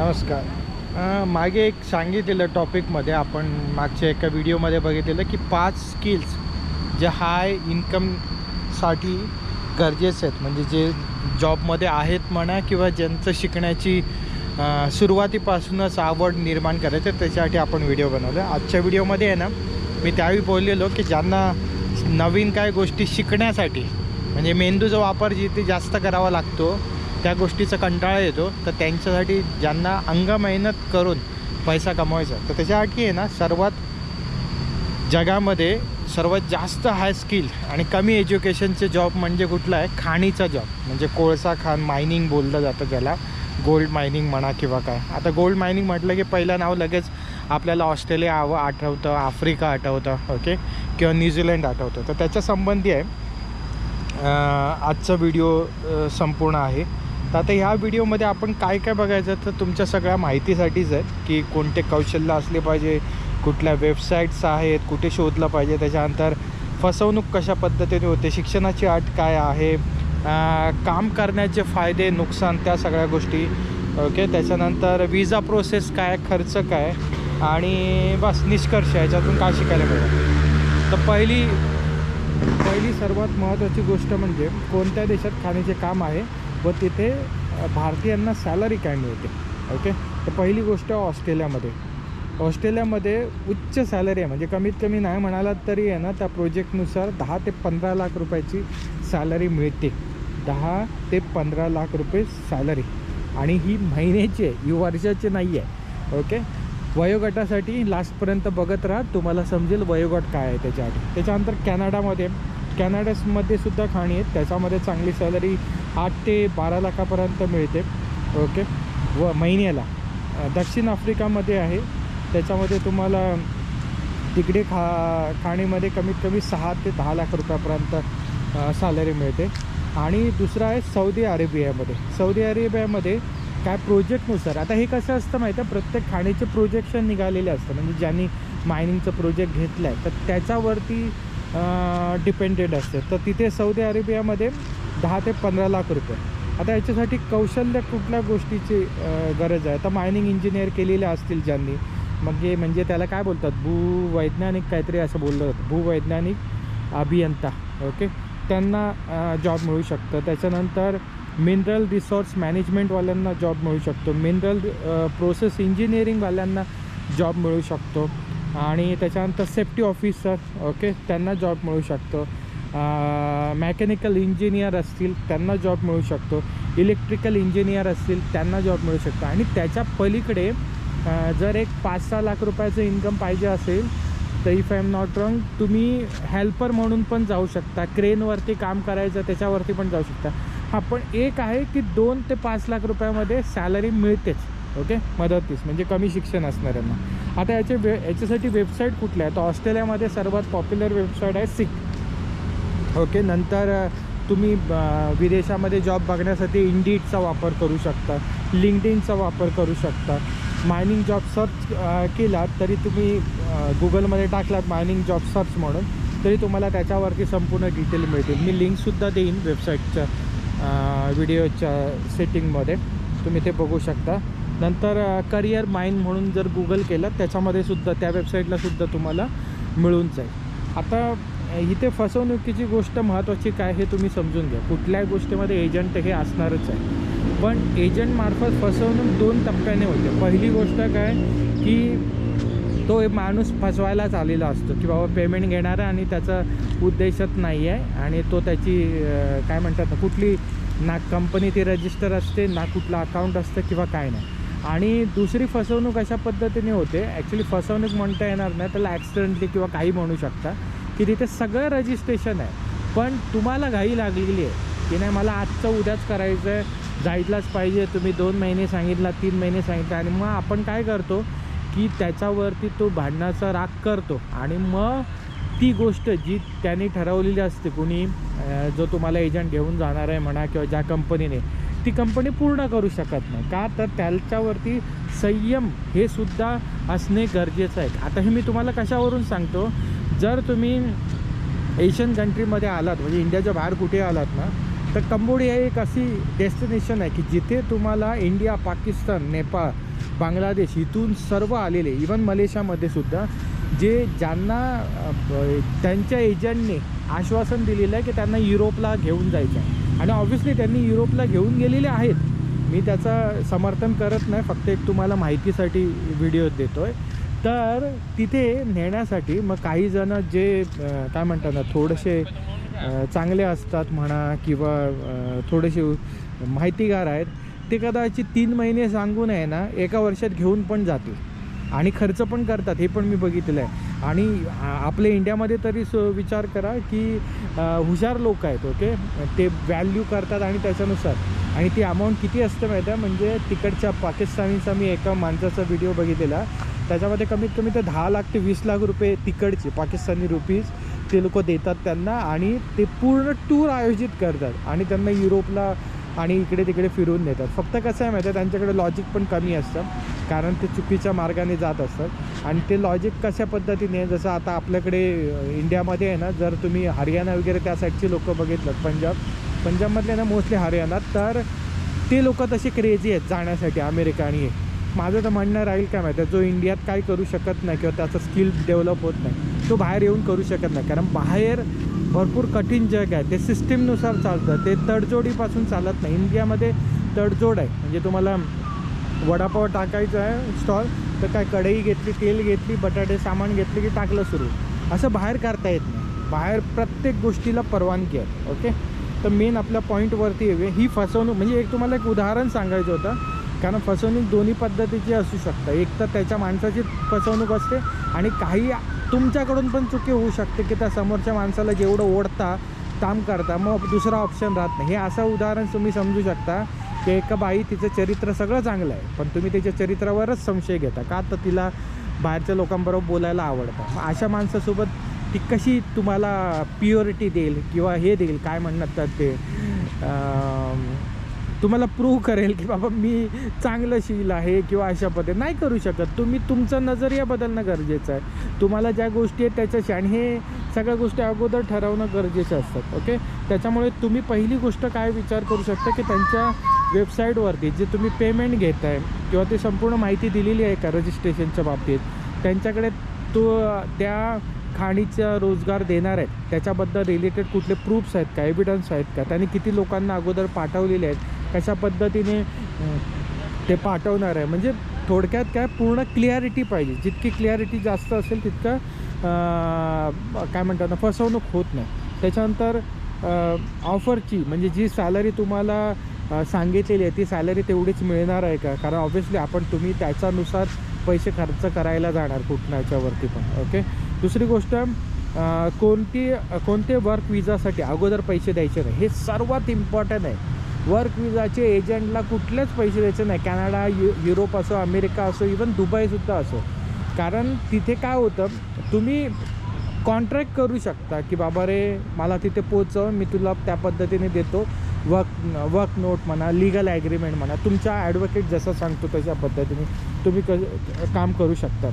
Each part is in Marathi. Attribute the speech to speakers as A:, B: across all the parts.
A: नमस्कार. मागे एक सांगितलेलं टॉपिकमध्ये आपण मागच्या एका व्हिडिओमध्ये बघितलेलं की पाच स्किल्स जे हाय इन्कमसाठी गरजेचे आहेत. म्हणजे जे जॉबमध्ये आहेत म्हणा किंवा ज्यांचं शिकण्याची सुरुवातीपासूनच आवड निर्माण करायचं त्याच्यासाठी आपण व्हिडिओ बनवला. आजच्या व्हिडिओमध्ये आहे ना मी त्यावेळी बोललेलो की ज्यांना नवीन काय गोष्टी शिकण्यासाठी म्हणजे मेंदूचा वापर जिथे जास्त करावा लागतो त्या गोष्टीचा कंटाळा येतो. तर त्यांच्यासाठी ज्यांना अंग मेहनत करून पैसा कमवायचा तर त्याच्यासाठी आहे ना सर्वात जगामध्ये सर्वात जास्त हाय स्किल आणि कमी एज्युकेशनचे जॉब म्हणजे कुठला आहे? खाणीचा जॉब म्हणजे कोळसा खाण मायनिंग बोललं जातं त्याला. गोल्ड मायनिंग म्हणा किंवा काय. आता गोल्ड मायनिंग म्हटलं की पहिलं नाव लगेच आपल्याला ऑस्ट्रेलिया आव आठवतं आफ्रिका आठवतं ओके किंवा न्यूझीलंड आठवतं. तर त्याच्या संबंधी आहे. आजचा व्हिडिओ संपूर्ण आहे. तर आता ह्या व्हिडिओमध्ये आपण काय काय बघायचं तर तुमच्या सगळ्या माहितीसाठीच आहे की कोणते कौशल्य असले पाहिजे कुठल्या वेबसाईट्स आहेत कुठे शोधलं पाहिजे त्याच्यानंतर फसवणूक कशा पद्धतीने होते शिक्षणाची अट काय आहे काम करण्याचे फायदे नुकसान त्या सगळ्या गोष्टी. ओके त्याच्यानंतर विजा प्रोसेस काय खर्च काय आणि बस निष्कर्ष याच्यातून काय शिकायला मिळेल. तर पहिली पहिली सर्वात महत्त्वाची गोष्ट म्हणजे कोणत्या देशात खाण्याचे काम आहे व तिथे भारतीयांना सॅलरी काय मिळते? ओके तर पहिली गोष्ट ऑस्ट्रेलियामध्ये. ऑस्ट्रेलियामध्ये उच्च सॅलरी आहे. म्हणजे कमीत कमी नाही म्हणालात तरी आहे ना त्या प्रोजेक्टनुसार दहा ते पंधरा लाख रुपयाची सॅलरी मिळते. दहा ते पंधरा लाख रुपये सॅलरी आणि ही महिन्याची आहे. ही वर्षाची नाही आहे. ओके वयोगटासाठी लास्टपर्यंत बघत राहा. तुम्हाला समजेल वयोगट काय आहे त्याच्यासाठी त्याच्यानंतर कॅनडामध्ये. कॅनडामध्ये सुद्धा खाणी आहेत. त्याच्यामध्ये चांगली सॅलरी आठ ते बारा लाखापर्यंत मिळते. ओके? व महिन्याला. दक्षिण आफ्रिकामध्ये आहे. त्याच्यामध्ये तुम्हाला तिकडे खा खाणीमध्ये कमीत कमी सहा ते दहा लाख रुपयापर्यंत सॅलरी मिळते. आणि दुसरं आहे सौदी अरेबियामध्ये. सौदी अरेबियामध्ये काय प्रोजेक्टनुसार आता हे कसं असतं माहिती आहे? प्रत्येक खाणीचे प्रोजेक्शन निघालेले असतं. म्हणजे ज्यांनी मायनिंगचं प्रोजेक्ट घेतलं आहे तर त्याच्यावरती डिपेंडेड असते. तर तिथे सौदी अरेबियामध्ये दहा ते पंधरा लाख रुपये. आता याच्यासाठी कौशल्य कुठल्या गोष्टीची गरज आहे? तर मायनिंग इंजिनियर केलेले असतील ज्यांनी. मग हे म्हणजे त्याला काय बोलतात? भूवैज्ञानिक काहीतरी असं बोललं जातं भूवैज्ञानिक अभियंता. ओके? त्यांना जॉब मिळू शकतं. त्याच्यानंतर मिनरल रिसोर्स मॅनेजमेंटवाल्यांना जॉब मिळू शकतो. मिनरल प्रोसेस इंजिनिअरिंगवाल्यांना जॉब मिळू शकतो. आणि त्याच्यानंतर सेफ्टी ऑफिसर ओके त्यांना जॉब मिळू शकतो. मॅकॅनिकल इंजिनियर असतील त्यांना जॉब मिळू शकतो. इलेक्ट्रिकल इंजिनियर असतील त्यांना जॉब मिळू शकतो. आणि त्याच्या पलीकडे जर एक पाच सहा लाख रुपयाचं इन्कम पाहिजे असेल तर if I am not wrong तुम्ही हेल्पर म्हणून पण जाऊ शकता. क्रेनवरती काम करायचं त्याच्यावरती पण जाऊ शकता. हां पण एक आहे की दोन ते पाच लाख रुपयामध्ये सॅलरी मिळतेच ओके मदतीस म्हणजे कमी शिक्षण असणाऱ्यांना. आता याचे वे याच्यासाठी वेबसाईट कुठल्या आहे? तर ऑस्ट्रेलियामध्ये सर्वात पॉप्युलर वेबसाईट आहे सिक. ओके नंतर तुम्ही विदेशामध्ये जॉब बघण्यासाठी इंडीडचा वापर करू शकता लिंकडिनचा वापर करू शकता. मायनिंग जॉब सर्च केलात तरी तुम्ही गुगलमध्ये टाकलात मायनिंग जॉब सर्च म्हणून तरी तुम्हाला त्याच्यावरती संपूर्ण डिटेल मिळतील. मी लिंकसुद्धा देईन वेबसाईटच्या व्हिडिओच्या सेटिंगमध्ये. तुम्ही ते बघू शकता. नंतर करिअर माइन म्हणून जर गुगल केलं त्याच्यामध्ये सुद्धा त्या वेबसाईटला सुद्धा तुम्हाला मिळून जाईल. आता इथे फसवणुकीची गोष्ट महत्त्वाची काय हे तुम्ही समजून घ्या. कुठल्याही गोष्टीमध्ये एजंट हे असणारच आहे. पण एजंटमार्फत फसवणूक दोन टप्प्याने होते. पहिली गोष्ट काय की तो एक माणूस फसवायलाच आलेला असतो की बाबा पेमेंट घेणारा आणि त्याचा उद्देशच नाही आहे आणि तो त्याची काय म्हणतात ना कुठली ना कंपनी ती रजिस्टर असते ना कुठलं अकाउंट असतं किंवा काय नाही. आणि दुसरी फसवणूक अशा पद्धतीने होते. ॲक्च्युली फसवणूक म्हणता येणार नाही त्याला ॲक्सिडेंटली किंवा काही म्हणू शकता की तिथे सगळं रजिस्ट्रेशन आहे. पण तुम्हाला घाई लागलेली आहे की नाही मला आजचं उद्याच करायचं आहे जायलाच पाहिजे तुम्ही दोन महिने सांगितला तीन महिने सांगितलं आणि मग आपण काय करतो की त्याच्यावरती तो भांडणाचा राग करतो. आणि मग ती गोष्ट जी त्यांनी ठरवलेली असते कुणी जो तुम्हाला एजंट घेऊन जाणार आहे म्हणा किंवा ज्या कंपनीने ती कंपनी पूर्ण करू शकत नाही. का? तर त्याच्यावरती संयम हे सुद्धा असणे गरजेचं आहे. आता हे मी तुम्हाला कशावरून सांगतो? जर तुम्ही एशियन कंट्रीमध्ये आलात म्हणजे इंडियाच्या बाहेर कुठे आलात ना तर कंबोडिया एक अशी डेस्टिनेशन आहे की जिथे तुम्हाला इंडिया पाकिस्तान नेपाळ बांगलादेश इथून सर्व आलेले इवन मलेशियामध्ये सुद्धा जे ज्यांना त्यांच्या एजंटने आश्वासन दिलेलं आहे की त्यांना युरोपला घेऊन जायचं आहे. आणि ऑब्व्हियसली त्यांनी युरोपला घेऊन गेलेले आहेत. मी त्याचं समर्थन करत नाही फक्त एक तुम्हाला माहितीसाठी व्हिडिओ देतो आहे तर तिथे नेण्यासाठी मग काही जण जे काय म्हणतात ना थोडेसे चांगले असतात म्हणा किंवा थोडेसे माहितीगार आहेत ते कदाचित तीन महिने सांगून आहे ना एका वर्षात घेऊन पण जातील. आणि खर्च पण करतात हे पण मी बघितलं आहे आणि आपल्या इंडियामध्ये तरी सो विचार करा की हुशार लोक आहेत ओके? ते व्हॅल्यू करतात आणि त्याच्यानुसार. आणि ती अमाऊंट किती असते माहिती आहे? म्हणजे तिकडच्या पाकिस्तानीचा मी एका माणसाचा व्हिडिओ बघितलेला. त्याच्यामध्ये कमीत कमी ते दहा लाख ते वीस लाख रुपये तिकडचे पाकिस्तानी रुपीज ते लोक देतात त्यांना आणि ते पूर्ण टूर आयोजित करतात. आणि त्यांना युरोपला आणि इकडे तिकडे फिरवून नेतात. फक्त कसं आहे माहिती आहे त्यांच्याकडे लॉजिक पण कमी असतं. कारण ते चुकीच्या मार्गाने जात असतात. आणि ते लॉजिक कशा पद्धतीने जसं आता आपल्याकडे इंडियामध्ये आहे ना जर तुम्ही हरियाणा वगैरे त्या साईडची लोकं बघितलं पंजाब. पंजाबमधले ना मोस्टली हरियाणा. तर ते लोक तसे क्रेझी आहेत जाण्यासाठी अमेरिका आणि हे. माझं तर म्हणणं राहील काय माहिती आहे जो इंडियात काय करू शकत नाही किंवा त्याचं स्किल डेव्हलप होत नाही तो बाहेर येऊन करू शकत नाही. कारण बाहेर भरपूर कठीण जग आहे. ते सिस्टीमनुसार चालतं. ते तडजोडीपासून चालत नाही. इंडियामध्ये तडजोड आहे. म्हणजे तुम्हाला वडापाव टाकायचं आहे स्टॉल तर काय कढई घेतली तेल घेतली बटाटे सामान घेतले की टाकलं सुरू. असं बाहेर करता येत नाही. बाहेर प्रत्येक गोष्टीला परवानगी आहे. ओके तर मेन आपल्या पॉईंटवरती येऊया. ही फसवणूक म्हणजे एक तुम्हाला एक उदाहरण सांगायचं होतं. कारण फसवणूक दोन्ही पद्धतीची असू शकतं. एक तर त्याच्या माणसाची फसवणूक असते आणि काही तुमच्याकडून पण चुकी होऊ शकते की त्या समोरच्या माणसाला जेवढं ओढता काम करता मग दुसरा ऑप्शन राहत नाही. हे असं उदाहरण तुम्ही समजू शकता की एका बाई तिचं चरित्र सगळं चांगलं आहे पण तुम्ही तिच्या चरित्रावरच संशय घेता का? तर तिला बाहेरच्या लोकांबरोबर बोलायला आवडतं. मग अशा माणसासोबत ती कशी तुम्हाला प्युअरिटी देईल किंवा हे देईल? काय म्हणतात तर ते? तुम्हाला प्रूव्ह करेल की बाबा मी चांगलं शील आहे किंवा अशा पद्धती नाही करू शकत. तुम्ही तुमचा नजरिया बदलणं गरजेचं आहे. तुम्हाला ज्या गोष्टी आहेत त्याच्याशी आणि हे सगळ्या गोष्टी अगोदर ठरवणं गरजेचं असतात ओके त्याच्यामुळे तुम्ही पहिली गोष्ट काय विचार करू शकता की त्यांच्या वेबसाईटवरती जे तुम्ही पेमेंट घेत आहे किंवा ते संपूर्ण माहिती दिलेली आहे का रजिस्ट्रेशनच्या बाबतीत त्यांच्याकडे तो त्या खाणीचा रोजगार देणार आहेत. त्याच्याबद्दल रिलेटेड कुठले प्रूफ्स आहेत का एव्हिडन्स आहेत का त्यांनी किती लोकांना अगोदर पाठवलेले आहेत कशा पद्धतीने ते पाठवणार आहे. म्हणजे थोडक्यात काय पूर्ण क्लिअरिटी पाहिजे. जितकी क्लिअरिटी जास्त असेल तितकं काय म्हणतात ना फसवणूक होत नाही. त्याच्यानंतर ऑफरची म्हणजे जी सॅलरी तुम्हाला सांगितलेली आहे ती सॅलरी तेवढीच मिळणार आहे का? कारण ऑब्व्हियसली आपण तुम्ही त्याच्यानुसार पैसे खर्च करायला जाणार कुठल्याच्यावरती पण ओके दुसरी गोष्ट कोणती कोणते वर्क विजासाठी अगोदर पैसे द्यायचे नाही. हे सर्वात इम्पॉर्टंट आहे. वर्क विजाचे एजंटला कुठलेच पैसे द्यायचे नाही. कॅनडा यु युरोप असो अमेरिका असो इवन दुबईसुद्धा असो. कारण तिथे काय होतं तुम्ही कॉन्ट्रॅक्ट करू शकता की बाबा रे मला तिथे पोचव मी तुला त्या पद्धतीने देतो. वर्क वर्क नोट म्हणा लिगल ॲग्रीमेंट म्हणा तुमच्या ॲडव्होकेट जसं सांगतो तशा पद्धतीने तुम्ही क काम करू शकता.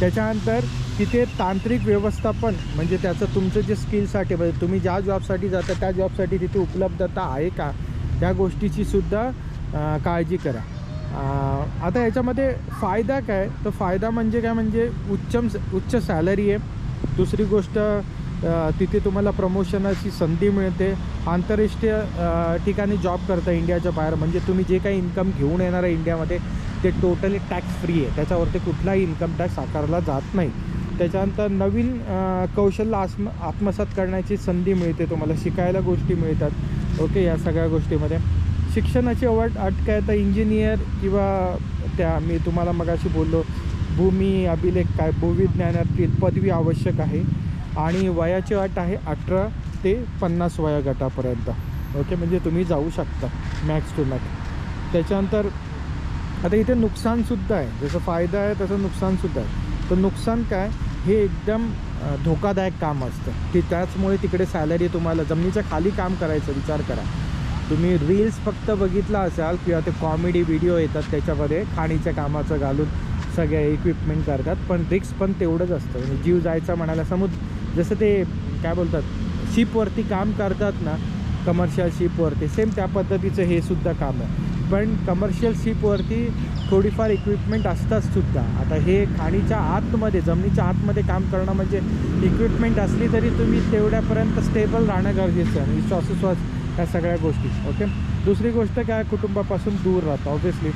A: त्याच्यानंतर तिथे तांत्रिक व्यवस्थापन म्हणजे त्याचं तुमचं जे स्किलसाठी म्हणजे तुम्ही ज्या जॉबसाठी जाता त्या जॉबसाठी तिथे उपलब्धता आहे का? त्या गोष्टीची सुद्धा काळजी करा. आता याच्यामध्ये फायदा काय? तर फायदा म्हणजे काय? म्हणजे उच्चम उच्च सॅलरी आहे. दुसरी गोष्ट तिथे तुम्हाला प्रमोशनाची संधी मिळते. आंतरराष्ट्रीय ठिकाणी जॉब करता इंडियाच्या बाहेर. म्हणजे तुम्ही जे काही इन्कम घेऊन येणार आहे इंडियामध्ये ते टोटली टॅक्स फ्री आहे. त्याच्यावरती कुठलाही इन्कम टॅक्स आकारला जात नाही. त्याच्यानंतर नवीन कौशल्य आत्म आत्मसात करण्याची संधी मिळते तुम्हाला शिकायला गोष्टी मिळतात. ओके या सगळ्या गोष्टीमध्ये. शिक्षणाची अवट अट काय तर इंजिनियर किंवा त्या मी तुम्हाला मगाशी बोललो भूमी अभिलेख काय भूविज्ञानातील पदवी आवश्यक आहे. आणि वयाची अट आहे अठरा ते पन्नास वया गटापर्यंत. ओके म्हणजे तुम्ही जाऊ शकता मॅक्स टू मॅक्स त्याच्यानंतर आता इथे नुकसानसुद्धा आहे. जसं फायदा आहे तसं नुकसानसुद्धा आहे. तर नुकसान काय? हे एकदम धोकादायक काम असतं. की त्याचमुळे तिकडे सॅलरी तुम्हाला जमिनीच्या खाली काम करायचं विचार करा. तुम्ही रील्स फक्त बघितला असाल किंवा ते कॉमेडी व्हिडिओ येतात त्याच्यामध्ये खाणीच्या कामाचं घालून सगळे इक्विपमेंट करतात पण रिक्स पण तेवढंच असतं. म्हणजे जीव जायचा म्हणायला समुद्र जसं ते काय बोलतात शिपवरती काम करतात ना कमर्शियल शिपवरती सेम त्या पद्धतीचं हे सुद्धा काम आहे. पण कमर्शियल शिपवरती थोडीफार इक्विपमेंट असतात सुद्धा. आता हे खाणीच्या आतमध्ये जमिनीच्या आतमध्ये काम करणं म्हणजे इक्विपमेंट असली तरी तुम्ही तेवढ्यापर्यंत स्टेबल राहणं गरजेचं आहे. श्वासोश्वास ह्या सगळ्या गोष्टी. ओके दुसरी गोष्ट काय कुटुंबापासून दूर राहतं. ऑब्व्हियसली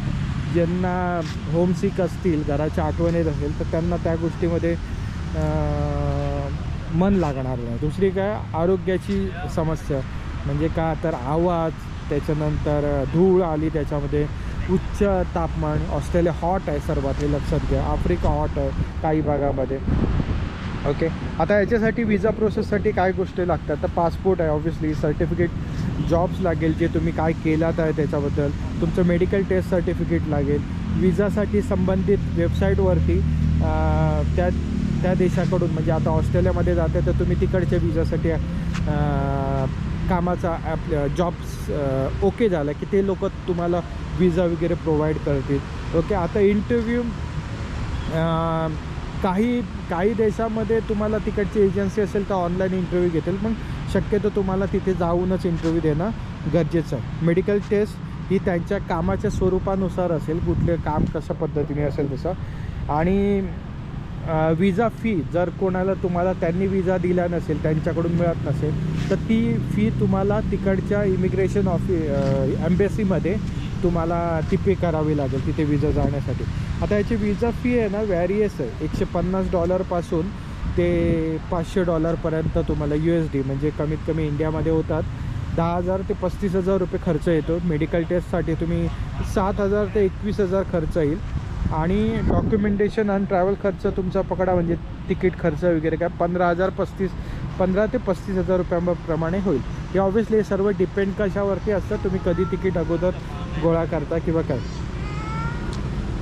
A: ज्यांना होमसिक असतील घराच्या आठवण येत असेल तर त्यांना त्या गोष्टीमध्ये मन लागणार नाही. दुसरी काय आरोग्याची समस्या. म्हणजे का तर आवाज त्याच्यानंतर धूळ आली त्याच्यामध्ये. उच्च तापमान ऑस्ट्रेलिया हॉट आहे सर्वात हे लक्षात घ्या. आफ्रिका हॉट आहे काही भागामध्ये. ओके? आता याच्यासाठी विजा प्रोसेससाठी काय गोष्टी लागतात? तर पासपोर्ट आहे ऑब्व्हियसली सर्टिफिकेट जॉब्स लागेल जे तुम्ही काय केलात आहे त्याच्याबद्दल. तुमचं मेडिकल टेस्ट सर्टिफिकेट लागेल. विजासाठी संबंधित वेबसाईटवरती त्या त्या देशाकडून म्हणजे आता ऑस्ट्रेलियामध्ये जाते तर तुम्ही तिकडच्या विजासाठी कामाचा ॲप जॉब्स ओके झाला की ते लोक तुम्हाला विजा वगैरे प्रोव्हाइड करतील. ओके आता इंटरव्ह्यू काही काही देशामध्ये तुम्हाला तिकडची एजन्सी असेल तर ऑनलाईन इंटरव्ह्यू घेतील पण शक्यतो तुम्हाला तिथे जाऊनच इंटरव्ह्यू देणं गरजेचं आहे. मेडिकल टेस्ट ही त्यांच्या कामाच्या स्वरूपानुसार असेल कुठले काम कशा पद्धतीने असेल तसं. आणि विजा फी जर कोणाला तुम्हाला त्यांनी विजा दिला नसेल त्यांच्याकडून मिळत नसेल तर ती फी तुम्हाला तिकडच्या इमिग्रेशन ऑफि एम्बेसीमध्ये तुम्हाला ती पे करावी लागेल तिथे विजा जाण्यासाठी. आता याची विजा फी आहे ना व्हॅरियस आहे. एकशे पन्नास डॉलरपासून ते पाचशे डॉलरपर्यंत तुम्हाला यू एस डी म्हणजे कमीत कमी इंडियामध्ये होतात. दहा हजार ते पस्तीस हजार रुपये खर्च येतो. मेडिकल टेस्टसाठी तुम्ही सात हजार ते एकवीस हजार खर्च येईल. आणि डॉक्युमेंटेशन आणि ट्रॅव्हल खर्च तुमचा पकडा म्हणजे तिकीट खर्च वगैरे काय पंधरा हजार पस्तीस पंधरा ते पस्तीस हजार रुपयाप्रमाणे होईल. हे ऑब्व्हियसली हे सर्व डिपेंड कशावरती असतं तुम्ही कधी तिकीट अगोदर गोळा करता किंवा काय.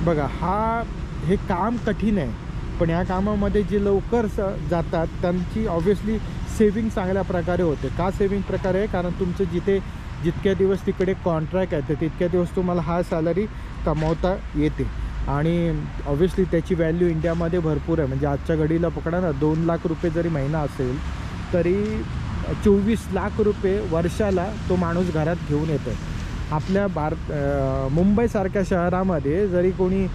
A: बघा हा हे काम कठीण आहे पण या कामामध्ये जे लवकर स जातात त्यांची ऑब्व्हियसली सेविंग चांगल्या प्रकारे होते. का सेविंग प्रकारे आहे? कारण तुमचं जिथे जितक्या दिवस तिकडे कॉन्ट्रॅक्ट आहे तर तितक्या दिवस तुम्हाला हा सॅलरी कमावता येते. आणि ऑब्व्हियसली त्याची व्हॅल्यू इंडियामध्ये भरपूर आहे. म्हणजे आजच्या घडीला पकडा ना दोन लाख रुपये जरी महिना असेल तरी चोवीस लाख रुपये वर्षाला तो माणूस घरात घेऊन येतो आपल्या भारत मुंबईसारख्या शहरामध्ये जरी कोणी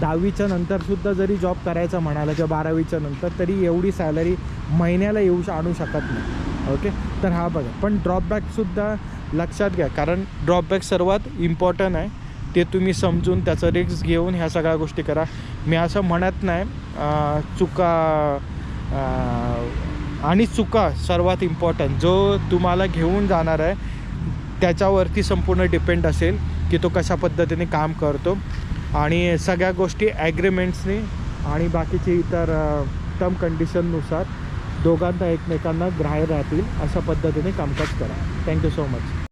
A: दहावीच्या नंतरसुद्धा जरी जॉब करायचा म्हणाला किंवा बारावीच्या नंतर तरी एवढी सॅलरी महिन्याला येऊ आणू शकत नाही. ओके तर हा बघा. पण ड्रॉपबॅकसुद्धा लक्षात घ्या. कारण ड्रॉपबॅक सर्वात इम्पॉर्टंट आहे. ते तुम्ही समजून त्याचं रिक्स घेऊन ह्या सगळ्या गोष्टी करा. मी असं म्हणत नाही चुका आणि चुका सर्वात इम्पॉर्टंट जो तुम्हाला घेऊन जाणार आहे त्याच्यावरती संपूर्ण डिपेंड असेल की तो कशा पद्धतीने काम करतो. आणि सगळ्या गोष्टी ॲग्रीमेंट्सनी आणि बाकीचे इतर टर्म कंडिशननुसार दोघांना एकमेकांना ग्राह्य राहतील अशा पद्धतीने कामकाज करा. Thank you so much